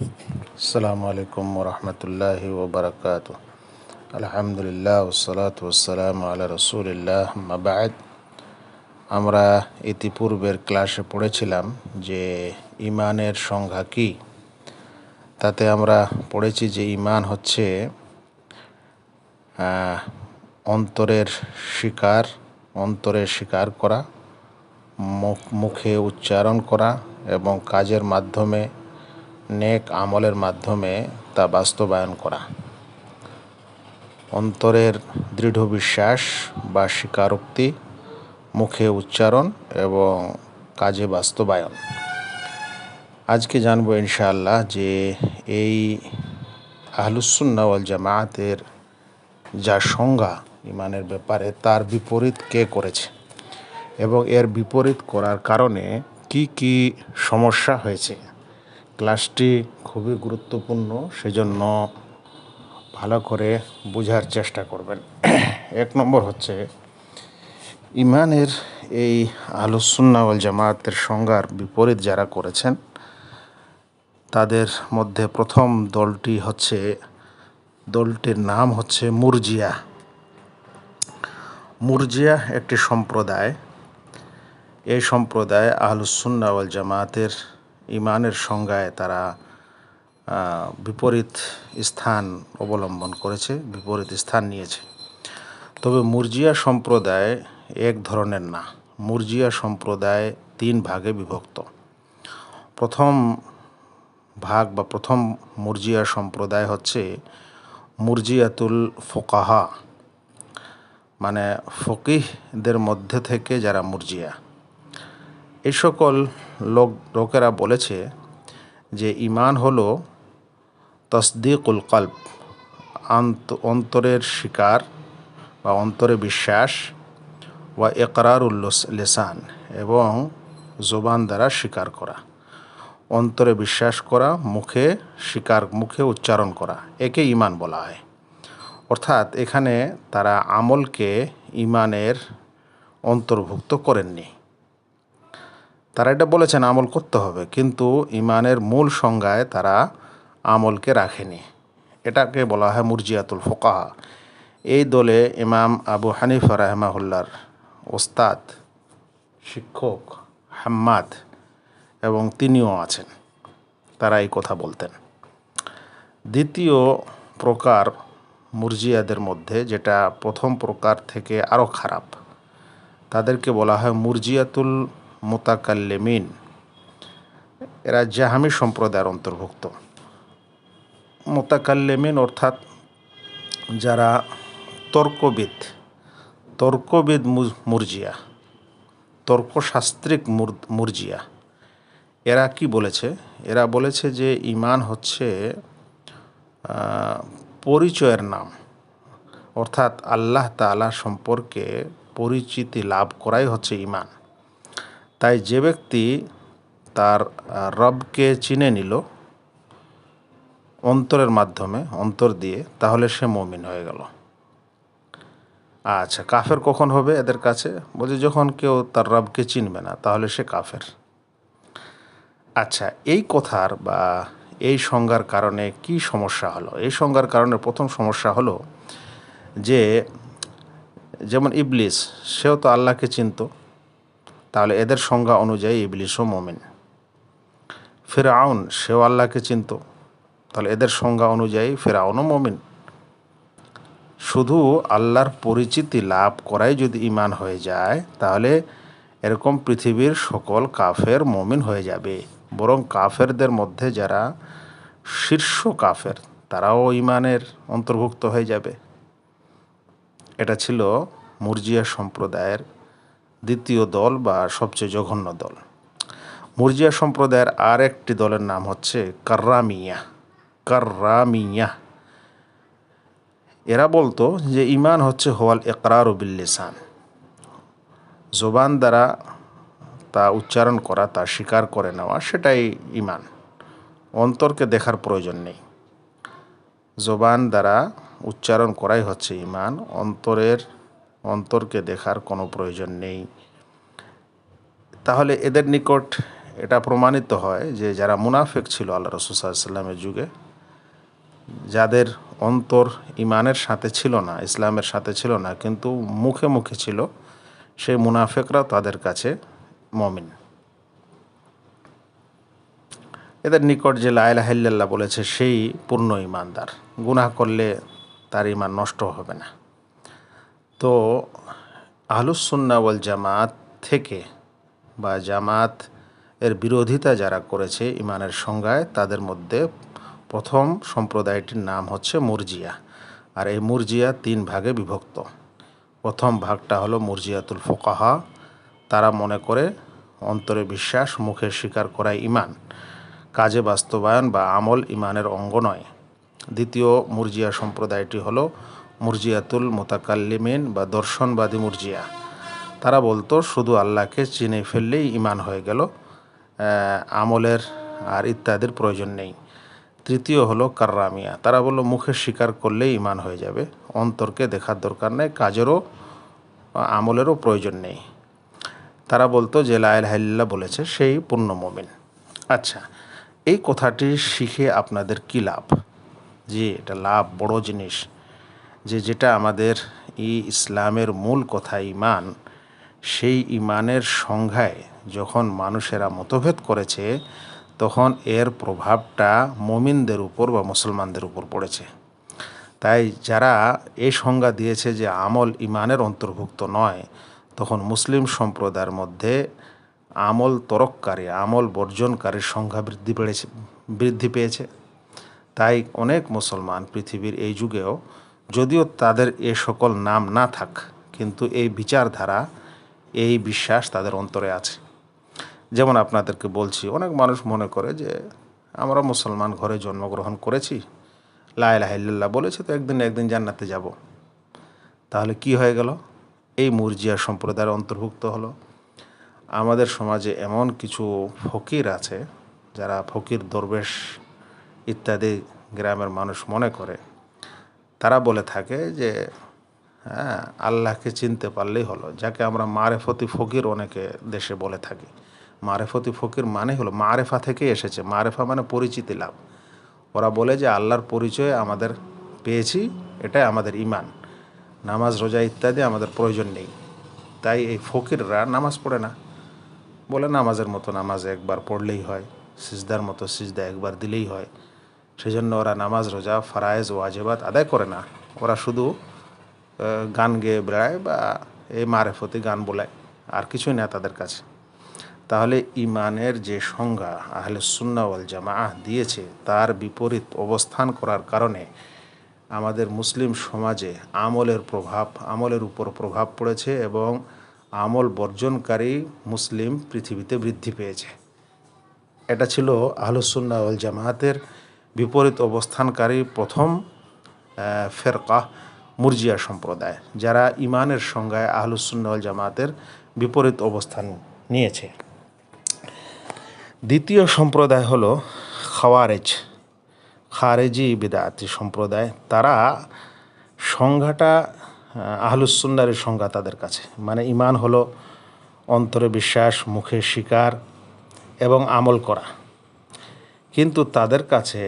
আসসালামু আলাইকুম ওরহমতুল্লাহ ওবরাকাত আলহামদুলিল্লাহ ওসলাত ওসালাম আল্লাহ রসুলিল্লাহ মাবাদ আমরা ইতিপূর্বের ক্লাসে পড়েছিলাম যে ইমানের সংজ্ঞা কী। তাতে আমরা পড়েছি যে ইমান হচ্ছে অন্তরের শিকার, অন্তরের স্বীকার করা মুখে উচ্চারণ করা এবং কাজের মাধ্যমে নেক আমলের মাধ্যমে তা বাস্তবায়ন করা। অন্তরের দৃঢ় বিশ্বাস বা স্বীকারোক্তি, মুখে উচ্চারণ এবং কাজে বাস্তবায়ন। আজকে জানব ইনশাআল্লাহ যে এই আহলুসুন্নাওয়াল জামায়াতের যা সংজ্ঞা ইমানের ব্যাপারে, তার বিপরীত কে করেছে এবং এর বিপরীত করার কারণে কি কি সমস্যা হয়েছে? ক্লাসটি খুবই গুরুত্বপূর্ণ, সেজন্য ভালো করে বোঝার চেষ্টা করবেন। এক নম্বর হচ্ছে, ইমানের এই আলুসুন্নাওয়াল জামায়াতের সংজ্ঞার বিপরীত যারা করেছেন, তাদের মধ্যে প্রথম দলটি হচ্ছে, দলটির নাম হচ্ছে মুরজিয়া। মুরজিয়া একটি সম্প্রদায়। এই সম্প্রদায় আহলুসুন্নাওয়াল জামায়াতের ইমানের সংজ্ঞায় তারা বিপরীত স্থান অবলম্বন করেছে, বিপরীত স্থান নিয়েছে। তবে মুরজিয়া সম্প্রদায় এক ধরনের না। মুরজিয়া সম্প্রদায় তিন ভাগে বিভক্ত। প্রথম ভাগ বা প্রথম মুরজিয়া সম্প্রদায় হচ্ছে মুরজিয়াতুল ফোকাহা মানে ফকিহদের মধ্যে থেকে যারা মুরজিয়া। এই সকল লোক, লোকেরা বলেছে যে ইমান হলো তসদিকুল কল্প অন্তরের শিকার বা অন্তরে বিশ্বাস বা একরারুল্লস লেসান এবং জোবান দ্বারা স্বীকার করা। অন্তরে বিশ্বাস করা, মুখে স্বীকার মুখে উচ্চারণ করা, একে ইমান বলা হয়। অর্থাৎ এখানে তারা আমলকে ইমানের অন্তর্ভুক্ত করেননি। তারা এটা বলেছেন, আমল করতে হবে। কিন্তু ইমানের মূল সংজ্ঞায় তারা আমলকে রাখেনি। এটাকে বলা হয় মুরজিয়াতুল ফোকাহা। এই দলে ইমাম আবু হানিফা রাহমাহুল্লার ওস্তাদ, শিক্ষক হাম্মাদ এবং তিনিও আছেন। তারা এই কথা বলতেন। দ্বিতীয় প্রকার মুরজিয়াদের মধ্যে যেটা প্রথম প্রকার থেকে আরও খারাপ, তাদেরকে বলা হয় মুরজিয়াতুল মোতাকাল্লেমিন। এরা জাহামি সম্প্রদায়ের অন্তর্ভুক্ত। মোতাকাল্লেমিন অর্থাৎ যারা তর্কবিদ তর্কবিদ মুরজিয়া, তর্কশাস্ত্রিক মুরজিয়া। এরা কি বলেছে? এরা বলেছে যে ইমান হচ্ছে পরিচয়ের নাম। অর্থাৎ আল্লাহ তালা সম্পর্কে পরিচিতি লাভ করাই হচ্ছে ইমান তাই যে ব্যক্তি তার রবকে চিনে নিল অন্তরের মাধ্যমে, অন্তর দিয়ে, তাহলে সে মমিন হয়ে গেল। আচ্ছা কাফের কখন হবে এদের কাছে? বলছে, যখন কেউ তার রবকে চিনবে না, তাহলে সে কাফের। আচ্ছা এই কথার বা এই সংজ্ঞার কারণে কি সমস্যা হলো? এই সংজ্ঞার কারণে প্রথম সমস্যা হলো যে, যেমন ইবলিস, সেও তো আল্লাহকে চিনত তাহলে এদের সংজ্ঞা অনুযায়ী ইবলিসও মমিন। ফেরাউন, সেও আল্লাহকে চিনত। তাহলে এদের সংজ্ঞা অনুযায়ী ফেরাউনও মমিন। শুধু আল্লাহর পরিচিতি লাভ করাই যদি ইমান হয়ে যায়, তাহলে এরকম পৃথিবীর সকল কাফের মমিন হয়ে যাবে। বরং কাফেরদের মধ্যে যারা শীর্ষ কাফের, তারাও ইমানের অন্তর্ভুক্ত হয়ে যাবে। এটা ছিল মুরজিয়া সম্প্রদায়ের দ্বিতীয় দল বা সবচেয়ে জঘন্য দল। মুরজিয়া সম্প্রদায়ের আর একটি দলের নাম হচ্ছে কার্রামিয়া কার্রামিয়া এরা বলতো যে ইমান হচ্ছে হোয়াল একরার বিল্লিসান জোবান দ্বারা তা উচ্চারণ করা, তা স্বীকার করে নেওয়া, সেটাই ইমান। অন্তরকে দেখার প্রয়োজন নেই। জোবান দ্বারা উচ্চারণ করাই হচ্ছে ইমান। অন্তরের অন্তরকে দেখার কোনো প্রয়োজন নেই। তাহলে এদের নিকট এটা প্রমাণিত হয় যে যারা মুনাফেক ছিল আল্লাহ রসুল্লাহামের যুগে, যাদের অন্তর ইমানের সাথে ছিল না, ইসলামের সাথে ছিল না, কিন্তু মুখে মুখে ছিল, সেই মুনাফেকরা তাদের কাছে মমিন। এদের নিকট যে লাইলাহিল্লাহ বলেছে, সেই পূর্ণ ইমানদার গুনাহ করলে তার ইমান নষ্ট হবে না। তো আহলুসুন্না ওয়াল জামাত থেকে বা জামাত এর বিরোধিতা যারা করেছে ইমানের সংজ্ঞায়, তাদের মধ্যে প্রথম সম্প্রদায়টির নাম হচ্ছে মুরজিয়া। আর এই মুরজিয়া তিন ভাগে বিভক্ত। প্রথম ভাগটা হলো মুরজিয়াতুল ফোকাহা। তারা মনে করে অন্তরে বিশ্বাস, মুখে স্বীকার করা ইমান কাজে বাস্তবায়ন বা আমল ইমানের অঙ্গ নয়। দ্বিতীয় মুরজিয়া সম্প্রদায়টি হলো মুরজিয়াতুল মোতাকাল্লিমিন বা দর্শনবাদী মুরজিয়া। তারা বলতো, শুধু আল্লাহকে চিনে ফেললেই ইমান হয়ে গেল আমলের আর ইত্যাদির প্রয়োজন নেই। তৃতীয় হলো কার্রামিয়া। তারা বলল, মুখে স্বীকার করলেই ইমান হয়ে যাবে, অন্তরকে দেখার দরকার নেই, কাজেরও আমলেরও প্রয়োজন নেই। তারা বলতো, যে লাইল বলেছে, সেই পূর্ণ মমিন। আচ্ছা এই কথাটি শিখে আপনাদের কী লাভ? যে এটা লাভ, বড় জিনিস। যে যেটা আমাদের এই ইসলামের মূল কথা ইমান, সেই ইমানের সংজ্ঞায় যখন মানুষেরা মতভেদ করেছে, তখন এর প্রভাবটা মমিনদের উপর বা মুসলমানদের উপর পড়েছে। তাই যারা এই সংজ্ঞা দিয়েছে যে আমল ইমানের অন্তর্ভুক্ত নয়, তখন মুসলিম সম্প্রদায়ের মধ্যে আমল তরককারী, আমল বর্জনকারীর সংখ্যা বৃদ্ধি পেয়েছে বৃদ্ধি পেয়েছে। তাই অনেক মুসলমান পৃথিবীর এই যুগেও যদিও তাদের এ সকল নাম না থাক, কিন্তু এই বিচারধারা, এই বিশ্বাস তাদের অন্তরে আছে। যেমন আপনাদেরকে বলছি, অনেক মানুষ মনে করে যে, আমরা মুসলমান ঘরে জন্মগ্রহণ করেছি লাইলাহিল্লাহ বলেছে তো একদিন একদিন জান্নাতে যাব। তাহলে কি হয়ে গেল? এই মুরজিয়া সম্প্রদায়ের অন্তর্ভুক্ত হলো। আমাদের সমাজে এমন কিছু ফকির আছে, যারা ফকির, দরবেশ ইত্যাদি গ্রামের মানুষ মনে করে তারা বলে থাকে যে হ্যাঁ আল্লাহকে চিনতে পারলেই হলো। যাকে আমরা মারেফতি ফকির অনেকে দেশে বলে থাকি। মারেফতি ফকির মানে হলো, মারেফা থেকে এসেছে। মারেফা মানে পরিচিতি লাভ। ওরা বলে যে, আল্লাহর পরিচয় আমাদের পেয়েছি, এটাই আমাদের ইমান নামাজ, রোজা ইত্যাদি আমাদের প্রয়োজন নেই। তাই এই ফকিররা নামাজ পড়ে না। বলে, নামাজের মতো নামাজ একবার পড়লেই হয়, সিজদার মতো সিজদা একবার দিলেই হয়। সেই জন্য ওরা নামাজ, রোজা, ফারায়েজ ওয়াজেবাদ আদায় করে না। ওরা শুধু গান গেয়ে বেড়ায় বা এই মারেফতি গান বোলায়, আর কিছুই না তাদের কাছে। তাহলে ইমানের যে সংজ্ঞা আহলে সুন্নাওয়াল জামাআহ দিয়েছে, তার বিপরীত অবস্থান করার কারণে আমাদের মুসলিম সমাজে আমলের প্রভাব, আমলের উপর প্রভাব পড়েছে এবং আমল বর্জনকারী মুসলিম পৃথিবীতে বৃদ্ধি পেয়েছে। এটা ছিল আহলুসুন্নাওয়াল জামায়াতের বিপরীত অবস্থানকারী প্রথম ফেরকা, মুরজিয়া সম্প্রদায়, যারা ইমানের সংজ্ঞায় আহলুসুন্নাওয়াল জামাতের বিপরীত অবস্থান নিয়েছে। দ্বিতীয় সম্প্রদায় হলো খাওয়ারেজ, খারেজি বিদাতি সম্প্রদায়। তারা সংজ্ঞাটা আহলুসুন্নারের সংজ্ঞা তাদের কাছে। মানে ইমান হলো অন্তরে বিশ্বাস, মুখে স্বীকার এবং আমল করা। কিন্তু তাদের কাছে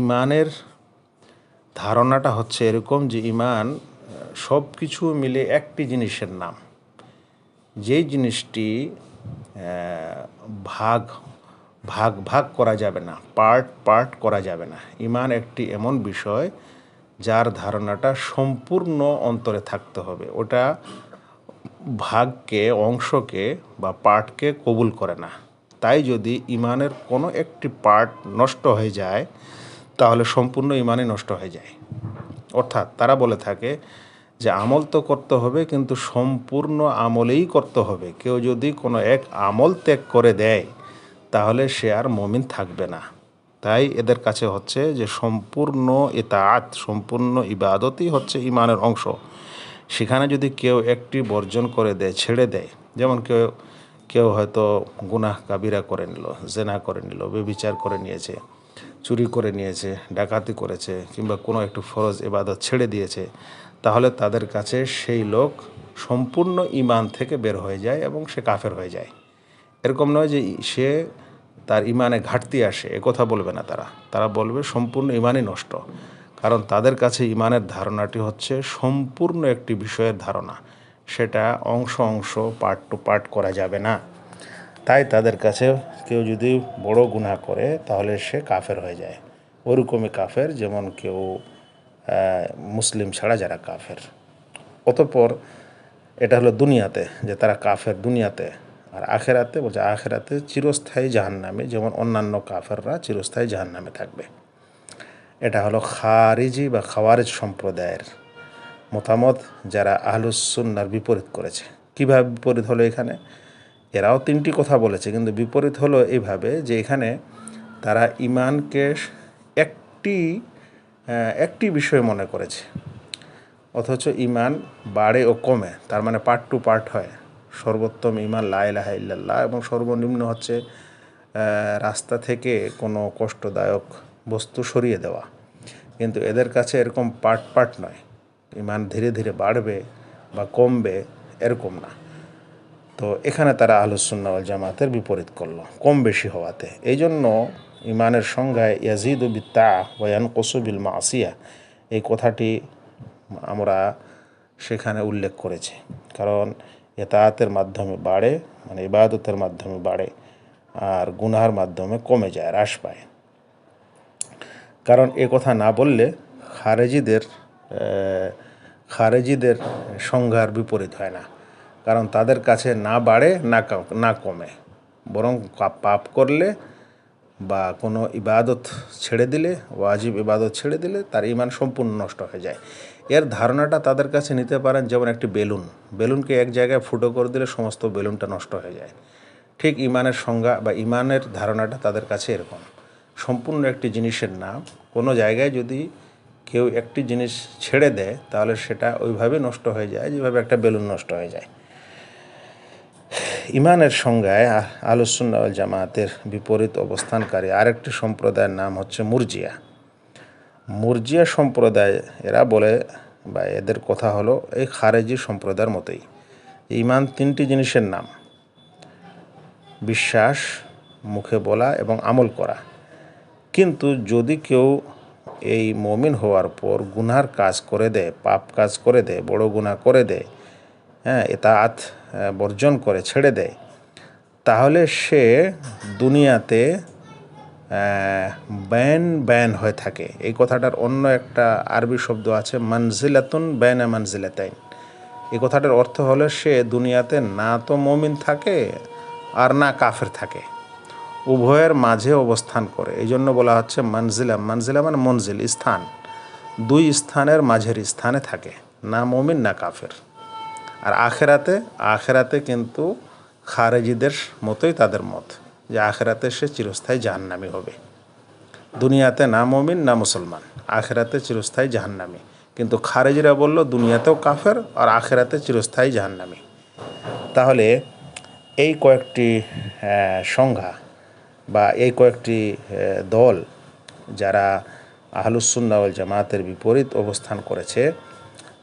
ইমানের ধারণাটা হচ্ছে এরকম যে ইমান সব কিছু মিলে একটি জিনিসের নাম। যেই জিনিসটি ভাগ ভাগ ভাগ করা যাবে না, পার্ট পার্ট করা যাবে না। ইমান একটি এমন বিষয় যার ধারণাটা সম্পূর্ণ অন্তরে থাকতে হবে। ওটা ভাগকে, অংশকে বা পার্টকে কবুল করে না। তাই যদি ইমানের কোনো একটি পার্ট নষ্ট হয়ে যায়, তাহলে সম্পূর্ণ ইমানই নষ্ট হয়ে যায়। অর্থাৎ তারা বলে থাকে যে আমল তো করতে হবে, কিন্তু সম্পূর্ণ আমলেই করতে হবে। কেউ যদি কোনো এক আমল ত্যাগ করে দেয়, তাহলে সে আর মমিন থাকবে না। তাই এদের কাছে হচ্ছে যে সম্পূর্ণ এতাত সম্পূর্ণ ইবাদতই হচ্ছে ইমানের অংশ। সেখানে যদি কেউ একটি বর্জন করে দেয়, ছেড়ে দেয়, যেমন কেউ কেউ হয়তো গুনাহ কাবিরা করে নিল, জেনা করে নিল, বেবিচার করে নিয়েছে, চুরি করে নিয়েছে, ডাকাতি করেছে, কিংবা কোনো একটু ফরজ এবাদত ছেড়ে দিয়েছে, তাহলে তাদের কাছে সেই লোক সম্পূর্ণ ইমান থেকে বের হয়ে যায় এবং সে কাফের হয়ে যায়। এরকম নয় যে সে তার ইমানে ঘাটতি আসে, এ কথা বলবে না তারা। তারা বলবে, সম্পূর্ণ ইমানই নষ্ট। কারণ তাদের কাছে ইমানের ধারণাটি হচ্ছে সম্পূর্ণ একটি বিষয়ের ধারণা। সেটা অংশ অংশ পার্ট টু পার্ট করা যাবে না। তাই তাদের কাছে কেউ যদি বড় গুনাহ করে, তাহলে সে কাফের হয়ে যায়। ওরকমই কাফের, যেমন কেউ মুসলিম ছাড়া যারা কাফের। অতপর এটা হলো দুনিয়াতে, যে তারা কাফের দুনিয়াতে। আর আখেরাতে বলছে, আখেরাতে চিরস্থায়ী জাহান নামে যেমন অন্যান্য কাফেররা চিরস্থায়ী জাহান নামে থাকবে। এটা হলো খারিজি বা খাওয়ারিজ সম্প্রদায়ের মতামত যারা আহলুসুন্নার বিপরীত করেছে। কীভাবে বিপরীত হলো এখানে? এরাও তিনটি কথা বলেছে, কিন্তু বিপরীত হলো এইভাবে যে এখানে তারা ইমানকে একটি একটি বিষয় মনে করেছে, অথচ ইমান বাড়ে ও কমে, তার মানে পার্ট টু পার্ট হয়। সর্বোত্তম ইমান লাইলাহা ইল্লাল্লাহ এবং সর্বনিম্ন হচ্ছে রাস্তা থেকে কোনো কষ্টদায়ক বস্তু সরিয়ে দেওয়া। কিন্তু এদের কাছে এরকম পার্ট পার্ট নয়। ইমান ধীরে ধীরে বাড়বে বা কমবে, এরকম না। তো এখানে তারা আহলুসুন্নাওয়াল জামাতের বিপরীত করল, কম বেশি হওয়াতে। এই জন্য ইমানের সংজ্ঞায় ইয়াজিদ বিত্তা ওয়ান কসুবিল মাসিয়া এই কথাটি আমরা সেখানে উল্লেখ করেছি। কারণ এতায়াতের মাধ্যমে বাড়ে মানে ইবাদতের মাধ্যমে বাড়ে, আর গুনার মাধ্যমে কমে যায়, হ্রাস পায়। কারণ এ কথা না বললে খারেজিদের খারেজিদের সংজ্ঞার বিপরীত হয় না। কারণ তাদের কাছে না বাড়ে, না না কমে। বরং পাপ করলে বা কোনো ইবাদত ছেড়ে দিলে, ওয়াজিব ইবাদত ছেড়ে দিলে তার ইমান সম্পূর্ণ নষ্ট হয়ে যায়। এর ধারণাটা তাদের কাছে নিতে পারেন যেমন একটি বেলুন। বেলুনকে এক জায়গায় ফুটো করে দিলে সমস্ত বেলুনটা নষ্ট হয়ে যায়। ঠিক ইমানের সংজ্ঞা বা ইমানের ধারণাটা তাদের কাছে এরকম। সম্পূর্ণ একটি জিনিসের নাম। কোনো জায়গায় যদি কেউ একটি জিনিস ছেড়ে দেয়, তাহলে সেটা ওইভাবে নষ্ট হয়ে যায়, যেভাবে একটা বেলুন নষ্ট হয়ে যায়। ইমানের সংজ্ঞায় আলোসুন্না জামাতের বিপরীত অবস্থানকারী আরেকটি সম্প্রদায়ের নাম হচ্ছে মুরজিয়া। মুরজিয়া সম্প্রদায়, এরা বলে বা এদের কথা হলো এই খারেজি সম্প্রদায়ের মতোই। ইমান তিনটি জিনিসের নাম। বিশ্বাস, মুখে বলা এবং আমল করা। কিন্তু যদি কেউ এই মমিন হওয়ার পর গুনার কাজ করে দেয় পাপ কাজ করে দেয় বড় গুণা করে দেয় হ্যাঁ এতাত বর্জন করে, ছেড়ে দেয় তাহলে সে দুনিয়াতে ব্যান ব্যান হয়ে থাকে। এই কথাটার অন্য একটা আরবি শব্দ আছে, মানজিলাতুন ব্যান এ মানজিলাতাইন। এই কথাটার অর্থ হলো সে দুনিয়াতে না তো মমিন থাকে, আর না কাফের থাকে। উভয়ের মাঝে অবস্থান করে। এই জন্য বলা হচ্ছে মানজিলা। মানজিলা মানে মঞ্জিল স্থান। দুই স্থানের মাঝের স্থানে থাকে, না মমিন, না কাফের। আর আখেরাতে আখেরাতে কিন্তু খারেজিদের মতোই তাদের মত, যে আখেরাতে সে চিরস্থায়ী জাহান্নামি হবে। দুনিয়াতে না মমিন, না মুসলমান, আখেরাতে চিরস্থায়ী জাহান্নামি। কিন্তু খারেজিরা বলল, দুনিয়াতেও কাফের আর আখেরাতে চিরস্থায়ী জাহান্নামি। তাহলে এই কয়েকটি সংজ্ঞা বা এই কয়েকটি দল যারা আহলুসুন্নাওয়াল জামাতের বিপরীত অবস্থান করেছে,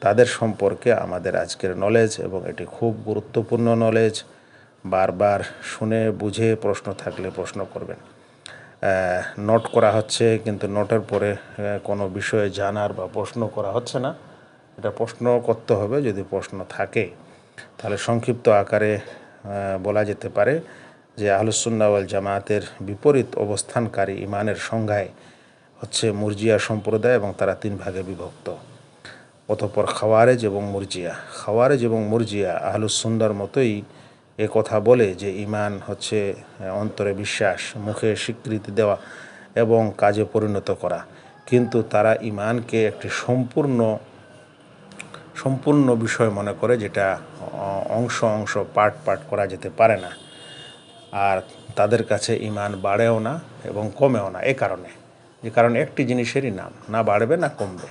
তাদের সম্পর্কে আমাদের আজকের নলেজ এবং এটি খুব গুরুত্বপূর্ণ নলেজ বারবার শুনে, বুঝে প্রশ্ন থাকলে প্রশ্ন করবেন। নোট করা হচ্ছে, কিন্তু নোটের পরে কোনো বিষয়ে জানার বা প্রশ্ন করা হচ্ছে না। এটা প্রশ্ন করতে হবে, যদি প্রশ্ন থাকে। তাহলে সংক্ষিপ্ত আকারে বলা যেতে পারে। যে আহলুসুন্নাওয়াল জামায়াতের বিপরীত অবস্থানকারী ইমানের সংজ্ঞায় হচ্ছে মুরজিয়া সম্প্রদায় এবং তারা তিন ভাগে বিভক্ত। অতপর খাওয়ারেজ এবং মুরজিয়া। খাওয়ারেজ এবং মুরজিয়া আহলুসুন্দার মতোই এ কথা বলে যে ইমান হচ্ছে অন্তরে বিশ্বাস, মুখে স্বীকৃতি দেওয়া এবং কাজে পরিণত করা। কিন্তু তারা ইমানকে একটি সম্পূর্ণ সম্পূর্ণ বিষয় মনে করে যেটা অংশ অংশ পার্ট পার্ট করা যেতে পারে না। আর তাদের কাছে ইমান বাড়েও না এবং কমেও না, এ কারণে। যে কারণে একটি জিনিসেরই নাম, না বাড়বে, না কমবে।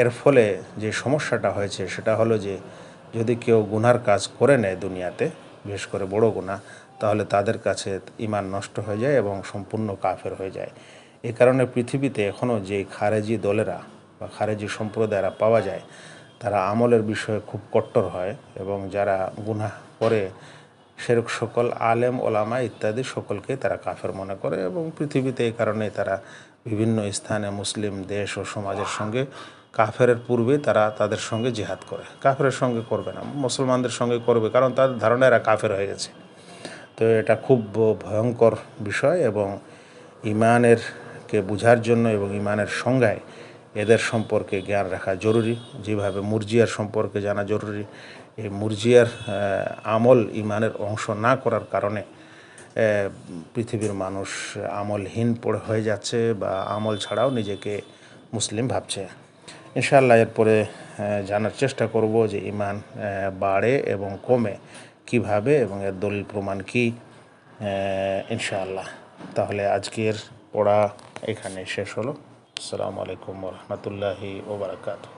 এর ফলে যে সমস্যাটা হয়েছে, সেটা হলো যে যদি কেউ গুনার কাজ করে নেয় দুনিয়াতে, বিশেষ করে বড় গুণা তাহলে তাদের কাছে ইমান নষ্ট হয়ে যায় এবং সম্পূর্ণ কাফের হয়ে যায়। এ কারণে পৃথিবীতে এখনও যে খারেজি দলেরা বা খারেজি সম্প্রদায়রা পাওয়া যায়, তারা আমলের বিষয়ে খুব কট্টর হয় এবং যারা গুনাহ করে সেরক সকল আলেম, ওলামা ইত্যাদি সকলকে তারা কাফের মনে করে এবং পৃথিবীতে এই কারণে তারা বিভিন্ন স্থানে মুসলিম দেশ ও সমাজের সঙ্গে কাফেরের পূর্বে তারা তাদের সঙ্গে জিহাদ করে। কাফের সঙ্গে করবে না, মুসলমানদের সঙ্গে করবে কারণ তাদের ধারণা এরা কাফের হয়ে গেছে। তো এটা খুব ভয়ঙ্কর বিষয় এবং ইমানের কে বুঝার জন্য এবং ইমানের সংজ্ঞায় এদের সম্পর্কে জ্ঞান রাখা জরুরি। যেভাবে মুরজিয়ার সম্পর্কে জানা জরুরি এই মুরজিয়ার আমল ইমানের অংশ না করার কারণে পৃথিবীর মানুষ আমলহীন পড়ে হয়ে যাচ্ছে বা আমল ছাড়াও নিজেকে মুসলিম ভাবছে। ইনশাআল্লাহ এরপরে জানার চেষ্টা করব যে ইমান বাড়ে এবং কমে কীভাবে এবং এর দলিল প্রমাণ কি ইনশাআল্লাহ। তাহলে আজকের পড়া এখানে শেষ হলো। আসসালামু আলাইকুম রহমতুল্লাহি ওবরাকাতু